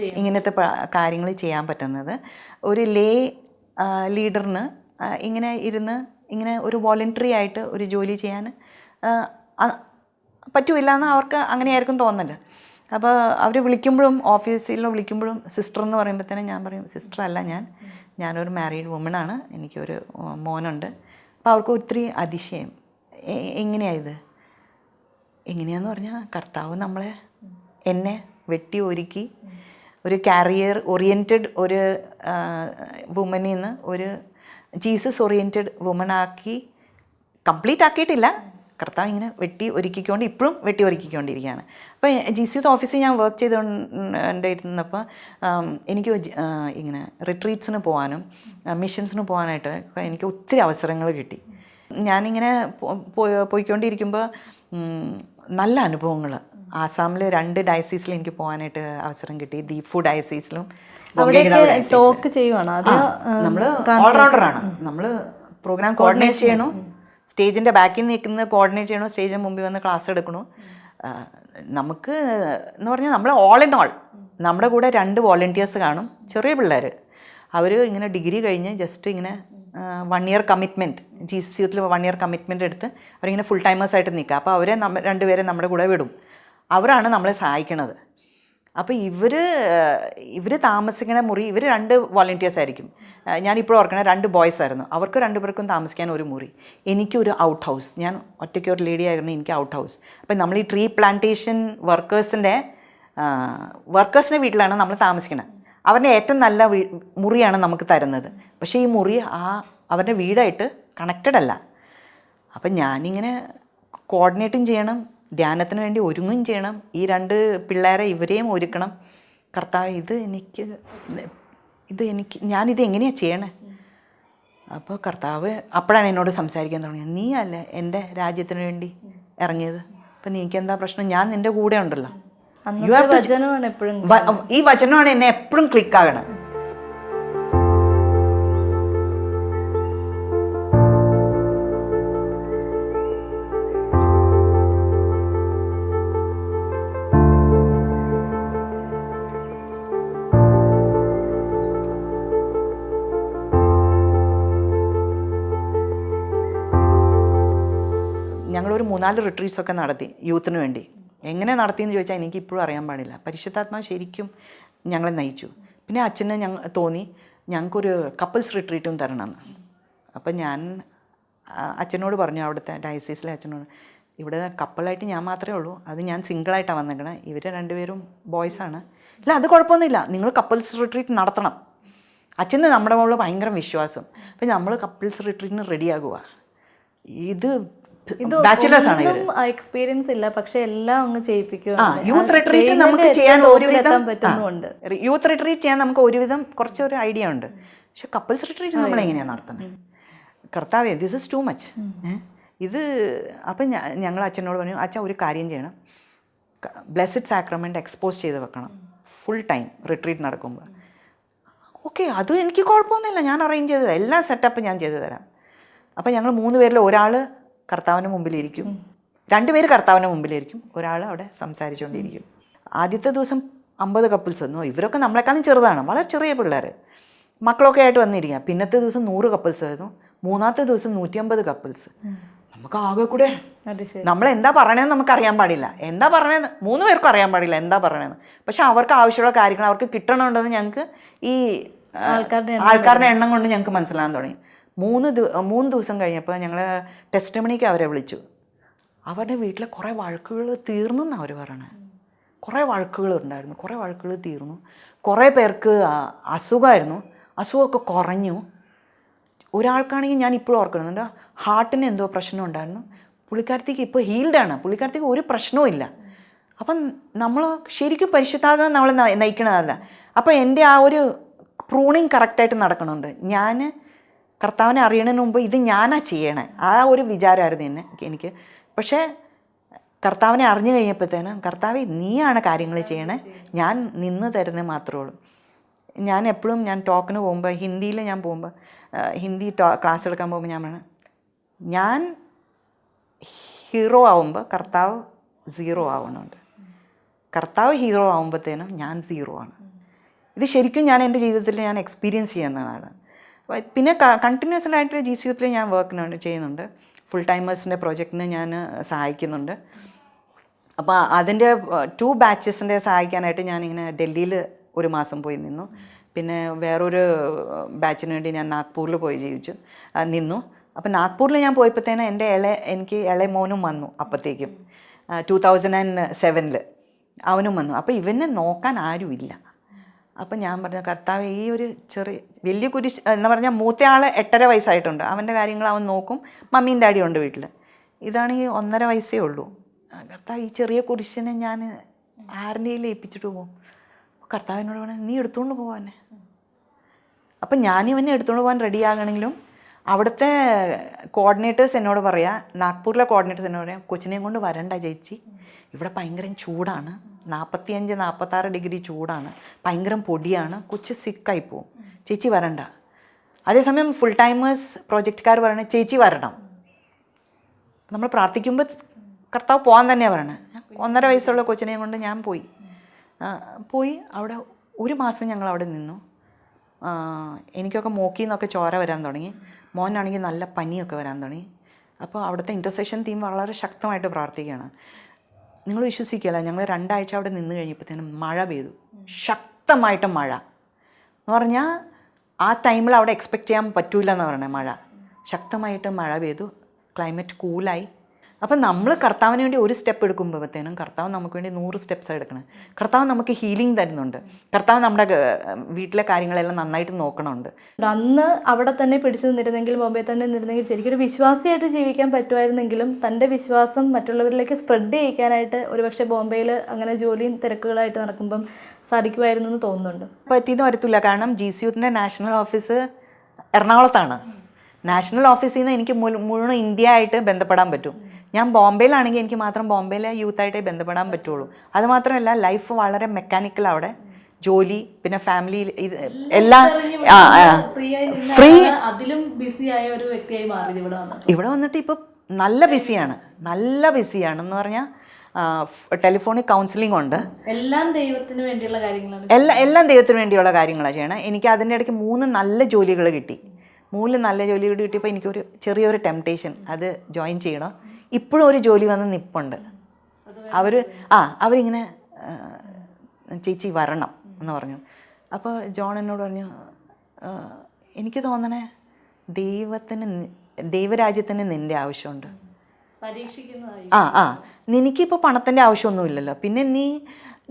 ഇങ്ങനത്തെ കാര്യങ്ങൾ ചെയ്യാൻ പറ്റുന്നത്. ഒരു ലേ ലീഡറിന് ഇങ്ങനെ ഇരുന്ന് ഇങ്ങനെ ഒരു വോളണ്ടറി ആയിട്ട് ഒരു ജോലി ചെയ്യാൻ പറ്റൂല എന്ന് അവർക്ക് അങ്ങനെയായിരിക്കും തോന്നൽ. അപ്പോൾ അവർ വിളിക്കുമ്പോഴും ഓഫീസിൽ വിളിക്കുമ്പോഴും സിസ്റ്റർ എന്ന് പറയുമ്പോഴത്തേനും ഞാൻ പറയും സിസ്റ്റർ അല്ല ഞാൻ. ഞാനൊരു മാരീഡ് വുമണാണ് എനിക്കൊരു മോനുണ്ട്. അപ്പോൾ അവർക്ക് ഒത്തിരി അതിശയം. എങ്ങനെയായത് എങ്ങനെയാന്ന് പറഞ്ഞാൽ കർത്താവ് നമ്മളെ എന്നെ വെട്ടി ഒരുക്കി ഒരു കാരിയർ ഓറിയന്റഡ് ഒരു വുമനിൽ നിന്ന് ഒരു ജീസസ് ഓറിയന്റഡ് വുമൺ ആക്കി കംപ്ലീറ്റ് ആക്കിയിട്ടില്ല. കർത്താവ് ഇങ്ങനെ വെട്ടി ഒരുക്കിക്കൊണ്ട് ഇപ്പോഴും വെട്ടി ഒരുക്കിക്കൊണ്ടിരിക്കുകയാണ്. അപ്പോൾ ജി യൂത്ത് ഓഫീസിൽ ഞാൻ വർക്ക് ചെയ്തുകൊണ്ടിരുന്നപ്പോൾ എനിക്ക് ഇങ്ങനെ റിട്രീറ്റ്സിന് പോകാനും മിഷൻസിന് പോകാനായിട്ട് എനിക്ക് ഒത്തിരി അവസരങ്ങൾ കിട്ടി. ഞാനിങ്ങനെ പോയിക്കൊണ്ടിരിക്കുമ്പോൾ നല്ല അനുഭവങ്ങൾ ആസാമിൽ രണ്ട് ഡയസീസിൽ എനിക്ക് പോകാനായിട്ട് അവസരം കിട്ടി. ദീപു ഡയസീസിലും ടോക്ക് നമ്മൾ ഓൾറൗണ്ടറാണ് നമ്മൾ പ്രോഗ്രാം കോർഡിനേറ്റ് ചെയ്യണു. സ്റ്റേജിന്റെ ബാക്കിൽ നിൽക്കുന്ന കോർഡിനേറ്റ് ചെയ്യണു. സ്റ്റേജിന് മുമ്പിൽ വന്ന് ക്ലാസ് എടുക്കണു. നമുക്ക് എന്ന് പറഞ്ഞാൽ നമ്മൾ ഓൾ ഇൻ ഓൾ നമ്മുടെ കൂടെ രണ്ട് വോളണ്ടിയേഴ്സ് കാണും. ചെറിയ പിള്ളേർ അവർ ഇങ്ങനെ ഡിഗ്രി കഴിഞ്ഞ് ജസ്റ്റ് ഇങ്ങനെ one year commitment G C യൂത്തിൽ one year commitment എടുത്ത് അവരിങ്ങനെ ഫുൾ ടൈമേഴ്സായിട്ട് നിൽക്കുക. അപ്പോൾ അവരെ നമ്മ രണ്ടുപേരെ നമ്മുടെ കൂടെ വിടും. അവരാണ് നമ്മളെ സഹായിക്കണത്. അപ്പോൾ ഇവർ ഇവർ താമസിക്കുന്ന മുറി ഇവർ രണ്ട് വോളണ്ടിയേഴ്സ് ആയിരിക്കും. ഞാനിപ്പോൾ ഓർക്കണ രണ്ട് ബോയ്സ് ആയിരുന്നു. അവർക്ക് രണ്ട് പേർക്കും താമസിക്കാൻ ഒരു മുറി. എനിക്കൊരു ഔട്ട് ഹൗസ് ഞാൻ ഒറ്റയ്ക്ക് ഒരു ലേഡി ആയിരുന്നു എനിക്ക് ഔട്ട് ഹൗസ് അപ്പോൾ നമ്മൾ ഈ ട്രീ പ്ലാന്റേഷൻ വർക്കേഴ്സിന്റെ വർക്കേഴ്സിന്റെ വീട്ടിലാണ് നമ്മൾ താമസിക്കുന്നത് അവരുടെ ഏറ്റവും നല്ല മുറിയാണ് നമുക്ക് തരുന്നത്. പക്ഷേ ഈ മുറി ആ അവരുടെ വീടായിട്ട് കണക്റ്റഡ് അല്ല. അപ്പം ഞാനിങ്ങനെ കോർഡിനേറ്റും ചെയ്യണം ധ്യാനത്തിന് വേണ്ടി ഒരുങ്ങും ചെയ്യണം. ഈ രണ്ട് പിള്ളേരെ ഇവരെയും ഒരുക്കണം. കർത്താവ് ഇത് എനിക്ക് ഇത് എനിക്ക് ഞാനിത് എങ്ങനെയാണ് ചെയ്യണേ? അപ്പോൾ കർത്താവ് അപ്പോഴാണ് എന്നോട് സംസാരിക്കാൻ തുടങ്ങിയത്. നീ അല്ലേ എന്റെ രാജ്യത്തിന് വേണ്ടി ഇറങ്ങിയത്? അപ്പം നീക്ക് എന്താ പ്രശ്നം? ഞാൻ നിന്റെ കൂടെ ഉണ്ടല്ലോ. ഈ വചനമാണ് എന്നെ എപ്പോഴും ക്ലിക്കാകണത് ഞങ്ങളൊരു മൂന്നാൽ റിട്രീറ്റ്സ് ഒക്കെ നടത്തി യൂത്തിന് വേണ്ടി. എങ്ങനെ നടത്തിയെന്ന് ചോദിച്ചാൽ എനിക്ക് ഇപ്പോഴും അറിയാൻ പാടില്ല. പരിശുദ്ധാത്മാവ് ശരിക്കും ഞങ്ങളെ നയിച്ചു. പിന്നെ അച്ഛന് ഞങ്ങൾ തോന്നി ഞങ്ങൾക്കൊരു കപ്പിൾസ് റിട്രീറ്റും തരണമെന്ന് അപ്പം ഞാൻ അച്ഛനോട് പറഞ്ഞു അവിടുത്തെ ഡയസീസിലെ അച്ഛനോട് ഇവിടെ കപ്പിളായിട്ട് ഞാൻ മാത്രമേ ഉള്ളൂ. അത് ഞാൻ സിംഗിളായിട്ടാണ് വന്നേക്കണേ. ഇവർ രണ്ടുപേരും ബോയ്സാണ് ഇല്ല അത് കുഴപ്പമൊന്നുമില്ല. നിങ്ങൾ കപ്പിൾസ് റിട്രീറ്റ് നടത്തണം. അച്ഛന് നമ്മുടെ മുകളിൽ ഭയങ്കര വിശ്വാസം. അപ്പം നമ്മൾ കപ്പിൾസ് റിട്രീറ്റിന് റെഡിയാകുക ഇത് ബാച്ചിലേഴ്സ് ആണ് ഇവർ എക്സ്പീരിയൻസ് ഇല്ല. പക്ഷെ എല്ലാം അങ്ങ് ചെയ്യിപ്പിക്കുക യൂത്ത് റിട്രീറ്റ് നമുക്ക് ചെയ്യാൻ ഒരുവിധം യൂത്ത് റിട്രീറ്റ് ചെയ്യാൻ നമുക്ക് ഒരുവിധം കുറച്ചൊരു ഐഡിയ ഉണ്ട്. പക്ഷെ കപ്പിൾസ് റിട്രീറ്റ് നമ്മൾ എങ്ങനെയാണ് നടത്തുന്നത് കർത്താവേ ദിസ് ഇസ് ടു മച്ച് ഇത് അപ്പം ഞങ്ങൾ അച്ഛനോട് പറഞ്ഞു അച്ഛൻ ഒരു കാര്യം ചെയ്യണം. ബ്ലെസ്ഡ് സാക്രമെന്റ് എക്സ്പോസ് ചെയ്ത് വെക്കണം. ഫുൾ ടൈം റിട്രീറ്റ് നടക്കുമ്പോൾ ഓക്കെ അത് എനിക്ക് കുഴപ്പമൊന്നുമില്ല. ഞാൻ അറേഞ്ച് ചെയ്തത്. എല്ലാ സെറ്റപ്പും ഞാൻ ചെയ്തു തരാം. അപ്പം ഞങ്ങൾ മൂന്ന് പേരിൽ ഒരാൾ കർത്താവിന്റെ മുമ്പിലിരിക്കും. രണ്ടുപേര് കർത്താവിന്റെ മുമ്പിലിരിക്കും. ഒരാൾ അവിടെ സംസാരിച്ചുകൊണ്ടിരിക്കും. ആദ്യത്തെ ദിവസം അമ്പത് കപ്പിൾസ് വന്നു ഇവരൊക്കെ നമ്മളെക്കാളും ചെറുതാണ്. വളരെ ചെറിയ പിള്ളേർ മക്കളൊക്കെ ആയിട്ട് വന്നിരിക്കുക. പിന്നത്തെ ദിവസം നൂറ് കപ്പിൾസ് ആയിരുന്നു. മൂന്നാമത്തെ ദിവസം നൂറ്റി അമ്പത് കപ്പിൾസ് നമുക്ക് ആകെ കൂടെ. നമ്മൾ എന്താ പറയണതെന്ന് നമുക്ക് അറിയാൻ പാടില്ല. എന്താ പറയണതെന്ന് മൂന്ന് പേർക്കും അറിയാൻ പാടില്ല എന്താ പറയണതെന്ന് പക്ഷെ അവർക്ക് ആവശ്യമുള്ള കാര്യങ്ങൾ അവർക്ക് കിട്ടണമുണ്ടെന്ന് ഞങ്ങൾക്ക് ഈ ആൾക്കാരുടെ എണ്ണം കൊണ്ട് ഞങ്ങൾക്ക് മനസ്സിലാകാൻ തുടങ്ങി. മൂന്ന് മൂന്ന് ദിവസം കഴിഞ്ഞപ്പോൾ ഞങ്ങൾ ടെസ്റ്റ് മണിക്ക് അവരെ വിളിച്ചു. അവരുടെ വീട്ടിലെ കുറേ വഴക്കുകൾ തീർന്നു എന്നാണ് അവർ പറയണത് കുറേ വഴക്കുകൾ ഉണ്ടായിരുന്നു. കുറേ വഴക്കുകൾ തീർന്നു. കുറേ പേർക്ക് അസുഖമായിരുന്നു അസുഖമൊക്കെ കുറഞ്ഞു. ഒരാൾക്കാണെങ്കിൽ ഞാൻ ഇപ്പോഴും ഓർക്കുന്നുണ്ട് ഹാർട്ടിന് എന്തോ പ്രശ്നം ഉണ്ടായിരുന്നു. പുള്ളിക്കാരത്തേക്ക് ഇപ്പോൾ ഹീൽഡാണ് പുള്ളിക്കാരത്തേക്ക് ഒരു പ്രശ്നവും ഇല്ല. അപ്പം നമ്മൾ ശരിക്കും പരിശുദ്ധാത്മ നമ്മൾ നയി- നയിക്കണതല്ല. അപ്പോൾ എന്റെ ആ ഒരു പ്രൂണിങ് കറക്റ്റായിട്ട് നടക്കണുണ്ട്. ഞാൻ കർത്താവിനെ അറിയണതിന് മുമ്പ് ഇത് ഞാനാ ചെയ്യണേ. ആ ഒരു വിചാരമായിരുന്നു എന്നെ എനിക്ക്. പക്ഷേ കർത്താവിനെ അറിഞ്ഞു കഴിഞ്ഞപ്പോഴത്തേനും കർത്താവ് നീയാണ് കാര്യങ്ങൾ ചെയ്യണേ. ഞാൻ നിന്ന് തരുന്നത് മാത്രമേ ഉള്ളൂ ഞാൻ എപ്പോഴും ഞാൻ ടോക്കിന് പോകുമ്പോൾ ഹിന്ദിയിൽ ഞാൻ പോകുമ്പോൾ ഹിന്ദി ടോ ക്ലാസ് എടുക്കാൻ പോകുമ്പോൾ ഞാൻ പറയണം ഞാൻ ഹീറോ ആവുമ്പോൾ കർത്താവ് സീറോ ആവണുണ്ട്. കർത്താവ് ഹീറോ ആവുമ്പോഴത്തേനും ഞാൻ സീറോ ആണ്. ഇത് ശരിക്കും ഞാൻ എന്റെ ജീവിതത്തിൽ ഞാൻ എക്സ്പീരിയൻസ് ചെയ്യുന്നതാണ് പിന്നെ കണ്ടിന്യൂസ് ആയിട്ട് ജി സി യുത്തിൽ ഞാൻ വർക്കിനുണ്ട് ചെയ്യുന്നുണ്ട്. ഫുൾ ടൈമേഴ്സിന്റെ പ്രോജക്റ്റിന് ഞാൻ സഹായിക്കുന്നുണ്ട്. അപ്പോൾ അതിന്റെ ടു ബാച്ചസിന്റെ സഹായിക്കാനായിട്ട് ഞാനിങ്ങനെ ഡൽഹിയിൽ ഒരു മാസം പോയി നിന്നു. പിന്നെ വേറൊരു ബാച്ചിന് വേണ്ടി ഞാൻ നാഗ്പൂരിൽ പോയി ജീവിച്ചു. നിന്നു. അപ്പോൾ നാഗ്പൂരിൽ ഞാൻ പോയപ്പോഴത്തേനും എന്റെ ഇള എനിക്ക് ഇളയ മോനും വന്നു അപ്പോഴത്തേക്കും ടു തൗസൻഡ് ആൻഡ് സെവനിൽ അവനും വന്നു. അപ്പോൾ ഇവനെ നോക്കാൻ ആരുമില്ല. അപ്പം ഞാൻ പറഞ്ഞു കർത്താവ് ഈ ഒരു ചെറിയ വലിയ കുരിശ് എന്ന് പറഞ്ഞാൽ മൂത്ത ആൾ എട്ടര വയസ്സായിട്ടുണ്ട്. അവന്റെ കാര്യങ്ങൾ അവൻ നോക്കും. മമ്മിയും ഡാഡിയും ഉണ്ട് വീട്ടിൽ ഇതാണെങ്കിൽ ഒന്നര വയസ്സേ ഉള്ളൂ. കർത്താവ് ഈ ചെറിയ കുരിശിനെ ഞാൻ ആരുടെയും ഏൽപ്പിച്ചിട്ട് പോകും. കർത്താവിനോട് പറഞ്ഞു നീ എടുത്തുകൊണ്ട് പോകാനെ അപ്പം ഞാനിവനെ എടുത്തുകൊണ്ട് പോകാൻ റെഡി ആകണമെങ്കിലും അവിടുത്തെ കോർഡിനേറ്റേഴ്സ് എന്നോട് പറയാ നാഗ്പൂരിലെ കോർഡിനേറ്റേഴ്സ് എന്നോട് പറയാം കൊച്ചിനെയും കൊണ്ട് വരണ്ട ചേച്ചി. ഇവിടെ ഭയങ്കര ചൂടാണ്. നാൽപ്പത്തിയഞ്ച് നാൽപ്പത്താറ് ഡിഗ്രി ചൂടാണ്. ഭയങ്കര പൊടിയാണ്. കൊച്ചു സിക്കായി പോവും. ചേച്ചി വരണ്ട. അതേസമയം ഫുൾ ടൈമേഴ്സ് പ്രോജക്റ്റുകാർ പറയണ ചേച്ചി വരണം. നമ്മൾ പ്രാർത്ഥിക്കുമ്പോൾ കർത്താവ് പോകാൻ തന്നെയാണ് പറയണത് ഒന്നര വയസ്സുള്ള കൊച്ചിനെയും കൊണ്ട് ഞാൻ പോയി. പോയി. അവിടെ ഒരു മാസം ഞങ്ങൾ അവിടെ നിന്നു. എനിക്കൊക്കെ മോക്കിന്നൊക്കെ ചോര വരാൻ തുടങ്ങി. മോനാണെങ്കിൽ നല്ല പനിയൊക്കെ വരാൻ തുടങ്ങി. അപ്പോൾ അവിടുത്തെ ഇന്റർസെഷൻ തീം വളരെ ശക്തമായിട്ട് പ്രാർത്ഥിക്കുകയാണ്. നിങ്ങൾ വിശ്വസിക്കില്ല ഞങ്ങൾ രണ്ടാഴ്ച അവിടെ നിന്ന് കഴിഞ്ഞപ്പോഴത്തേനും മഴ പെയ്തു. ശക്തമായിട്ട് മഴ. എന്ന് പറഞ്ഞാൽ ആ ടൈമിൽ അവിടെ എക്സ്പെക്റ്റ് ചെയ്യാൻ പറ്റൂല എന്ന് പറയണേ മഴ. ശക്തമായിട്ട് മഴ പെയ്തു. ക്ലൈമറ്റ് കൂളായി അപ്പം നമ്മൾ കർത്താവിന് വേണ്ടി ഒരു സ്റ്റെപ്പ് എടുക്കുമ്പോഴത്തേനും കർത്താവ് നമുക്ക് വേണ്ടി നൂറ് സ്റ്റെപ്സ് എടുക്കണം. കർത്താവ് നമുക്ക് ഹീലിംഗ് തരുന്നുണ്ട്. കർത്താവ് നമ്മുടെ വീട്ടിലെ കാര്യങ്ങളെല്ലാം നന്നായിട്ട് നോക്കണമുണ്ട് അന്ന് അവിടെ തന്നെ പിടിച്ചു നിന്നിരുന്നെങ്കിൽ ബോംബെ തന്നെ നിന്നിരുന്നെങ്കിൽ ശരിക്കും ഒരു വിശ്വാസിയായിട്ട് ജീവിക്കാൻ പറ്റുമായിരുന്നെങ്കിലും തന്റെ വിശ്വാസം മറ്റുള്ളവരിലേക്ക് സ്പ്രെഡ് ചെയ്യിക്കാനായിട്ട് ഒരുപക്ഷെ ബോംബെയിൽ അങ്ങനെ ജോലിയും തിരക്കുകളായിട്ട് നടക്കുമ്പം സാധിക്കുമായിരുന്നു എന്ന് തോന്നുന്നുണ്ട്. പറ്റിയെന്ന് വരത്തില്ല. കാരണം ജി സി യുത്തിന്റെ നാഷണൽ ഓഫീസ് എറണാകുളത്താണ്. നാഷണൽ ഓഫീസിൽ നിന്ന് എനിക്ക് മുഴുവൻ ഇന്ത്യ ആയിട്ട് ബന്ധപ്പെടാൻ പറ്റും. ഞാൻ ബോംബെയിലാണെങ്കിൽ എനിക്ക് മാത്രം ബോംബെയിലെ യൂത്തായിട്ടേ ബന്ധപ്പെടാൻ പറ്റുള്ളൂ. അതുമാത്രമല്ല ലൈഫ് വളരെ മെക്കാനിക്കൽ അവിടെ. ജോലി പിന്നെ ഫാമിലി ഇത് എല്ലാം ഫ്രീ അതിലും ബിസിയായ ഒരു വ്യക്തിയായി മാറി ഇവിടെ ഇവിടെ വന്നിട്ട് ഇപ്പോൾ നല്ല ബിസിയാണ് നല്ല ബിസിയാണ് എന്ന് പറഞ്ഞാൽ ടെലിഫോണിക് കൗൺസിലിംഗ് ഉണ്ട്. എല്ലാം ദൈവത്തിന് വേണ്ടിയുള്ള കാര്യങ്ങളാണ് എല്ലാ എല്ലാം ദൈവത്തിന് വേണ്ടിയുള്ള കാര്യങ്ങളാണ് ചെയ്യണം. എനിക്ക് അതിന്റെ ഇടയ്ക്ക് മൂന്ന് നല്ല ജോലികൾ കിട്ടി. മൂന്ന് നല്ല ജോലി കൂടി കിട്ടിയപ്പോൾ എനിക്കൊരു ചെറിയൊരു ടെംപ്ടേഷൻ അത് ജോയിൻ ചെയ്യണം. ഇപ്പോഴും ഒരു ജോലി വന്ന് നിപ്പുണ്ട്. അവർ ആ അവരിങ്ങനെ ചേച്ചി വരണം എന്ന് പറഞ്ഞു. അപ്പോൾ ജോൺ എന്നോട് പറഞ്ഞു എനിക്ക് തോന്നണേ ദൈവത്തിന് ദൈവരാജ്യത്തിന് നിന്റെ ആവശ്യമുണ്ട്. ആ ആ നിനക്കിപ്പോൾ പണത്തിന്റെ ആവശ്യമൊന്നുമില്ലല്ലോ. പിന്നെ നീ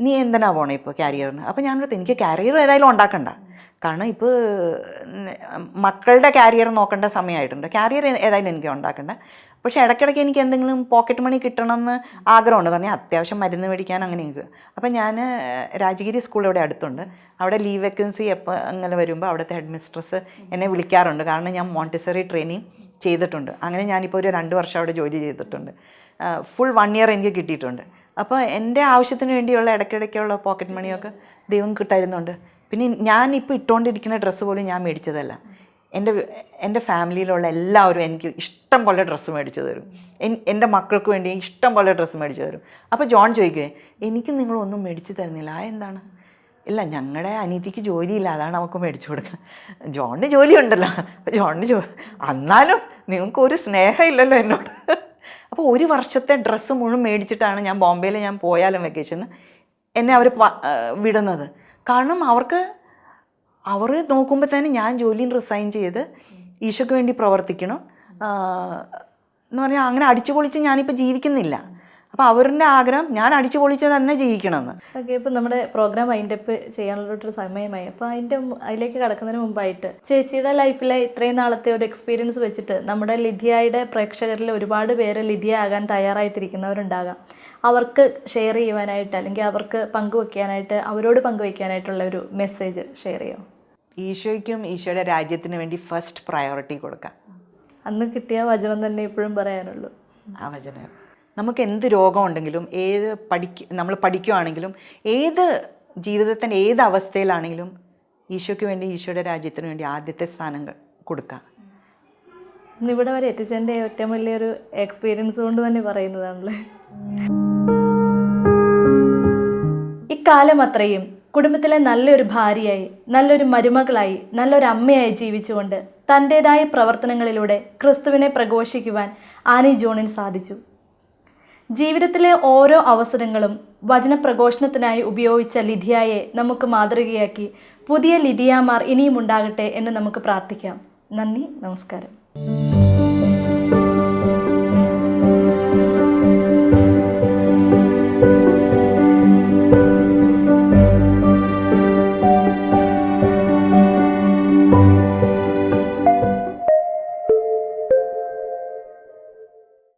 നീ എന്തിനാ പോണേ ഇപ്പോൾ കാരിയറിന് അപ്പോൾ ഞാനടുത്ത് എനിക്ക് കാരിയർ ഏതായാലും ഉണ്ടാക്കണ്ട. കാരണം ഇപ്പോൾ മക്കളുടെ കാരിയർ നോക്കേണ്ട സമയമായിട്ടുണ്ട്. കാരിയർ ഏതായാലും എനിക്ക് ഉണ്ടാക്കണ്ട. പക്ഷേ ഇടയ്ക്കിടയ്ക്ക് എനിക്ക് എന്തെങ്കിലും പോക്കറ്റ് മണി കിട്ടണമെന്ന് ആഗ്രഹമുണ്ട്. പറഞ്ഞാൽ അത്യാവശ്യം മരുന്ന് മേടിക്കാൻ അങ്ങനെ എനിക്ക്. അപ്പം ഞാൻ രാജഗിരി സ്കൂൾ ഇവിടെ അടുത്തുണ്ട്. അവിടെ ലീവ് വേക്കൻസി എപ്പോൾ അങ്ങനെ വരുമ്പോൾ അവിടുത്തെ ഹെഡ് മിസ്ട്രസ് എന്നെ വിളിക്കാറുണ്ട്. കാരണം ഞാൻ മോണ്ടിസറി ട്രെയിനിങ് ചെയ്തിട്ടുണ്ട്. അങ്ങനെ ഞാനിപ്പോൾ ഒരു രണ്ട് വർഷം അവിടെ ജോലി ചെയ്തിട്ടുണ്ട്. ഫുൾ വൺ ഇയർ എനിക്ക് കിട്ടിയിട്ടുണ്ട്. അപ്പോൾ എന്റെ ആവശ്യത്തിന് വേണ്ടിയുള്ള ഇടയ്ക്കിടയ്ക്കുള്ള പോക്കറ്റ് മണിയൊക്കെ ദൈവം തരുന്നുണ്ട്. പിന്നെ ഞാൻ ഇപ്പോൾ ഇട്ടുകൊണ്ടിരിക്കുന്ന ഡ്രസ്സ് പോലും ഞാൻ മേടിച്ചതല്ല. എന്റെ എന്റെ ഫാമിലിയിലുള്ള എല്ലാവരും എനിക്ക് ഇഷ്ടം പോലെ ഡ്രസ്സ് മേടിച്ചു തരും. എന്റെ മക്കൾക്ക് വേണ്ടി ഇഷ്ടം പോലെ ഡ്രസ്സ് മേടിച്ചു തരും. അപ്പോൾ ജോൺ ചോദിക്കുവേ എനിക്ക് നിങ്ങളൊന്നും മേടിച്ചു തരുന്നില്ല. ആ എന്താണ്? ഇല്ല ഞങ്ങളുടെ അനീതിക്ക് ജോലിയില്ല. അതാണ് അവൾക്ക് മേടിച്ചു കൊടുക്കുന്നത് ജോണിന് ജോലിയുണ്ടല്ലോ. ജോണിന് ജോ എന്നാലും നിങ്ങൾക്ക് ഒരു സ്നേഹമില്ലല്ലോ എന്നോട്. അപ്പോൾ ഒരു വർഷത്തെ ഡ്രസ്സ് മുഴുവൻ മേടിച്ചിട്ടാണ് ഞാൻ ബോംബെയിൽ ഞാൻ പോയാലും വെക്കേഷന് എന്നെ അവർ വിടുന്നത്. കാരണം അവർക്ക് അവർ നോക്കുമ്പോൾ തന്നെ ഞാൻ ജോലിയിൽ റിസൈൻ ചെയ്ത് ഈശോയ്ക്ക് വേണ്ടി പ്രവർത്തിക്കണം. എന്ന് പറഞ്ഞാൽ അങ്ങനെ അടിച്ചു പൊളിച്ച് ഞാനിപ്പോൾ ജീവിക്കുന്നില്ല. അപ്പോൾ അവരുടെ ആഗ്രഹം ഞാൻ അടിച്ചു പൊളിച്ച് തന്നെ ജീവിക്കണമെന്ന്. ഓക്കെ ഇപ്പം നമ്മുടെ പ്രോഗ്രാം വൈൻഡപ്പ് ചെയ്യാനുള്ളൊരു സമയമായി. അപ്പോൾ അതിന്റെ അതിലേക്ക് കടക്കുന്നതിന് മുമ്പായിട്ട് ചേച്ചിയുടെ ലൈഫിലെ ഇത്രയും നാളത്തെ ഒരു എക്സ്പീരിയൻസ് വെച്ചിട്ട് നമ്മുടെ ലിഥിയയുടെ പ്രേക്ഷകരിൽ ഒരുപാട് പേര് ലിഥിയ ആകാൻ തയ്യാറായിട്ടിരിക്കുന്നവരുണ്ടാകാം. അവർക്ക് ഷെയർ ചെയ്യുവാനായിട്ട് അല്ലെങ്കിൽ അവർക്ക് പങ്കുവെക്കാനായിട്ട് അവരോട് പങ്കുവെക്കാനായിട്ടുള്ള ഒരു മെസ്സേജ് ഷെയർ ചെയ്യാം? ഈശോയ്ക്കും ഈശോയുടെ രാജ്യത്തിന് വേണ്ടി ഫസ്റ്റ് പ്രയോറിറ്റി കൊടുക്കാം. അന്ന് കിട്ടിയ വചനം തന്നെ ഇപ്പോഴും പറയാനുള്ളൂ. ആ വചനം. നമുക്ക് എന്ത് രോഗമുണ്ടെങ്കിലും ഏത് പഠിക്ക നമ്മൾ പഠിക്കുകയാണെങ്കിലും ഏത് ജീവിതത്തിന്റെ ഏത് അവസ്ഥയിലാണെങ്കിലും ഈശോയ്ക്ക് വേണ്ടി ഈശോയുടെ രാജ്യത്തിന് വേണ്ടി ആദ്യത്തെ സ്ഥാനം കൊടുക്കുക. ഇന്ന് ഇവിടെ വരെ എത്തിച്ചതിന്റെ ഏറ്റവും വലിയൊരു എക്സ്പീരിയൻസ് കൊണ്ട് തന്നെ പറയുന്നതാണല്ലേ? ഇക്കാലം അത്രയും കുടുംബത്തിലെ നല്ലൊരു ഭാര്യയായി നല്ലൊരു മരുമകളായി നല്ലൊരു അമ്മയായി ജീവിച്ചുകൊണ്ട് തന്റെതായ പ്രവർത്തനങ്ങളിലൂടെ ക്രിസ്തുവിനെ പ്രഘോഷിക്കുവാൻ ആനി ജോണിന് സാധിച്ചു. ജീവിതത്തിലെ ഓരോ അവസരങ്ങളും വചനപ്രഘോഷണത്തിനായി ഉപയോഗിച്ച ലിധിയായെ നമുക്ക് മാതൃകയാക്കി പുതിയ ലിധിയാമാർ ഇനിയും ഉണ്ടാകട്ടെ എന്ന് നമുക്ക് പ്രാർത്ഥിക്കാം. നന്ദി നമസ്കാരം.